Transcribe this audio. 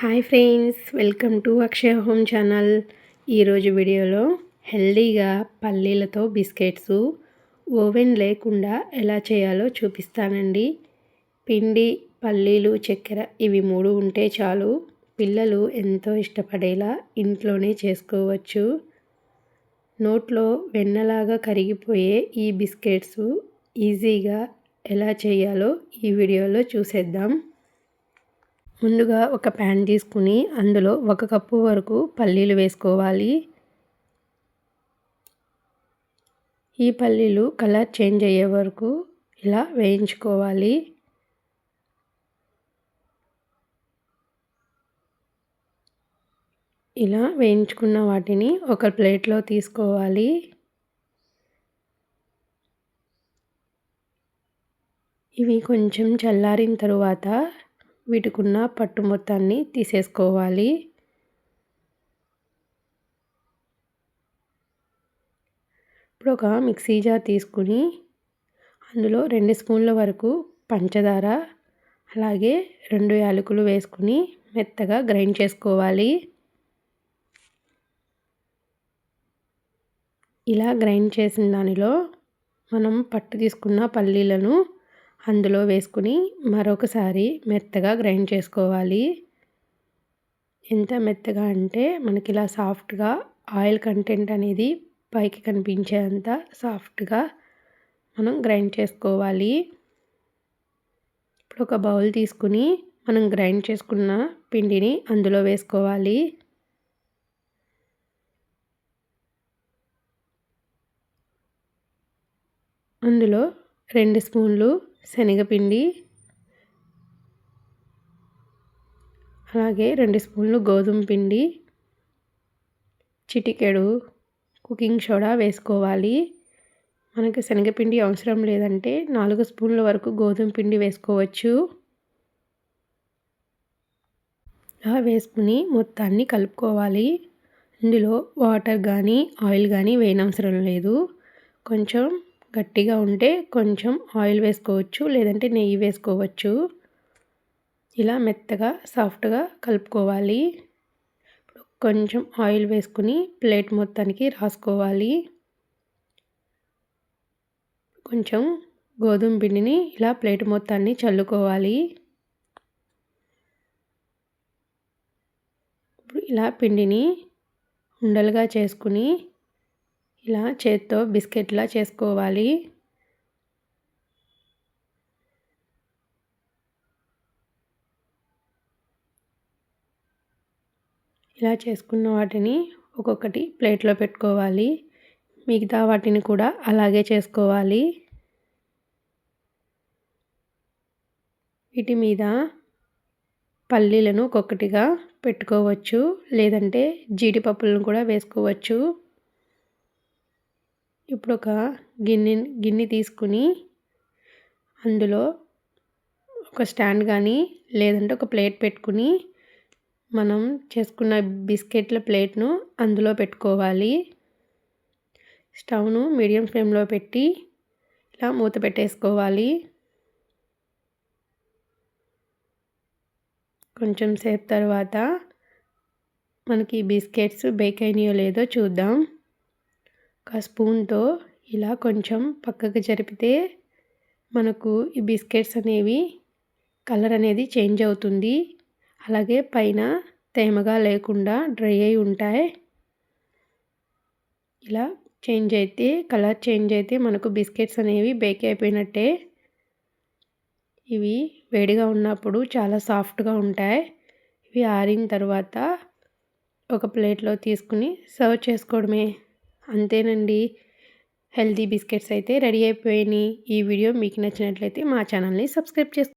Hi friends welcome to Akshaya home channel. ఈరోజు వీడియోలో హెల్దీగా పల్లీలతో బిస్కెట్స్ ఓవెన్ లేకుండా ఎలా చేయాలో చూపిస్తానండి. పిండి పల్లీలు చక్కెర ఇవి మూడు ఉంటే చాలు. పిల్లలు ఎంతో ఇష్టపడేలా ఇంట్లోనే చేసుకోవచ్చు. నోట్లో వెన్నలాగా కరిగిపోయే ఈ బిస్కెట్స్ ఈజీగా ఎలా చేయాలో ఈ వీడియోలో చూసేద్దాం. ముందుగా ఒక ప్యాన్ తీసుకుని అందులో ఒక కప్పు వరకు పల్లీలు వేసుకోవాలి. ఈ పల్లీలు కలర్ చేంజ్ అయ్యే వరకు ఇలా వేయించుకోవాలి. ఇలా వేయించుకున్న వాటిని ఒక ప్లేట్లో తీసుకోవాలి. ఇవి కొంచెం చల్లారిన తరువాత వీటికున్న పట్టు మొత్తాన్ని తీసేసుకోవాలి. ఇప్పుడు ఒక మిక్సీ జార్ తీసుకుని అందులో రెండు స్పూన్ల వరకు పంచదార అలాగే రెండు యాలకులు వేసుకుని మెత్తగా గ్రైండ్ చేసుకోవాలి. ఇలా గ్రైండ్ చేసిన దానిలో మనం పట్టు తీసుకున్న పల్లీలను అందులో వేసుకుని మరొకసారి మెత్తగా గ్రైండ్ చేసుకోవాలి. ఎంత మెత్తగా అంటే మనకి ఇలా సాఫ్ట్గా ఆయిల్ కంటెంట్ అనేది పైకి కనిపించేంత సాఫ్ట్గా మనం గ్రైండ్ చేసుకోవాలి. ఇప్పుడు ఒక బౌల్ తీసుకుని మనం గ్రైండ్ చేసుకున్న పిండిని అందులో వేసుకోవాలి. అందులో రెండు స్పూన్లు శనగపిండి అలాగే రెండు స్పూన్లు గోధుమ పిండి చిటికెడు కుకింగ్ సోడా వేసుకోవాలి. మనకు శనగపిండి అవసరం లేదంటే నాలుగు స్పూన్ల వరకు గోధుమ పిండి వేసుకోవచ్చు. అలా వేసుకుని మొత్తాన్ని కలుపుకోవాలి. ఇందులో వాటర్ కానీ ఆయిల్ కానీ వేయనవసరం లేదు. కొంచెం గట్టిగా ఉంటే కొంచెం ఆయిల్ వేసుకోవచ్చు లేదంటే నెయ్యి వేసుకోవచ్చు. ఇలా మెత్తగా సాఫ్ట్గా కలుపుకోవాలి. కొంచెం ఆయిల్ వేసుకుని ప్లేట్ మొత్తానికి రాసుకోవాలి. కొంచెం గోధుమ పిండిని ఇలా ప్లేట్ మొత్తాన్ని చల్లుకోవాలి. ఇప్పుడు ఇలా పిండిని ఉండలుగా చేసుకుని ఇలా చేత్తో బిస్కెట్లా చేసుకోవాలి. ఇలా చేసుకున్న వాటిని ఒక్కొక్కటి ప్లేట్లో పెట్టుకోవాలి. మిగతా వాటిని కూడా అలాగే చేసుకోవాలి. వీటి మీద పల్లీలను ఒక్కొక్కటిగా పెట్టుకోవచ్చు. లేదంటే జీడిపప్పులను కూడా వేసుకోవచ్చు. ఇప్పుడు ఒక గిన్నె గిన్నె తీసుకుని అందులో ఒక స్టాండ్ కానీ లేదంటే ఒక ప్లేట్ పెట్టుకుని మనం చేసుకున్న బిస్కెట్ల ప్లేట్ను అందులో పెట్టుకోవాలి. స్టవ్ను మీడియం ఫ్లేమ్లో పెట్టి ఇలా మూత పెట్టేసుకోవాలి. కొంచెం సేపు తర్వాత మనకి బిస్కెట్స్ బేక్ అయినాయో లేదో చూద్దాం. ఒక స్పూన్తో ఇలా కొంచెం పక్కకు జరిపితే మనకు ఈ బిస్కెట్స్ అనేవి కలర్ అనేది చేంజ్ అవుతుంది. అలాగే పైన తేమగా లేకుండా డ్రై అయి ఉంటాయి. ఇలా చేంజ్ అయితే కలర్ చేంజ్ అయితే మనకు బిస్కెట్స్ అనేవి బేక్ అయిపోయినట్టే. ఇవి వేడిగా ఉన్నప్పుడు చాలా సాఫ్ట్గా ఉంటాయి. ఇవి ఆరిన తర్వాత ఒక ప్లేట్లో తీసుకుని సర్వ్ చేసుకోవడమే. అంతేనండి. హెల్తీ బిస్కెట్స్ అయితే రెడీ అయిపోయినాయి. ఈ వీడియో మీకు నచ్చినట్లయితే మా ఛానల్ని సబ్స్క్రైబ్ చేసుకోండి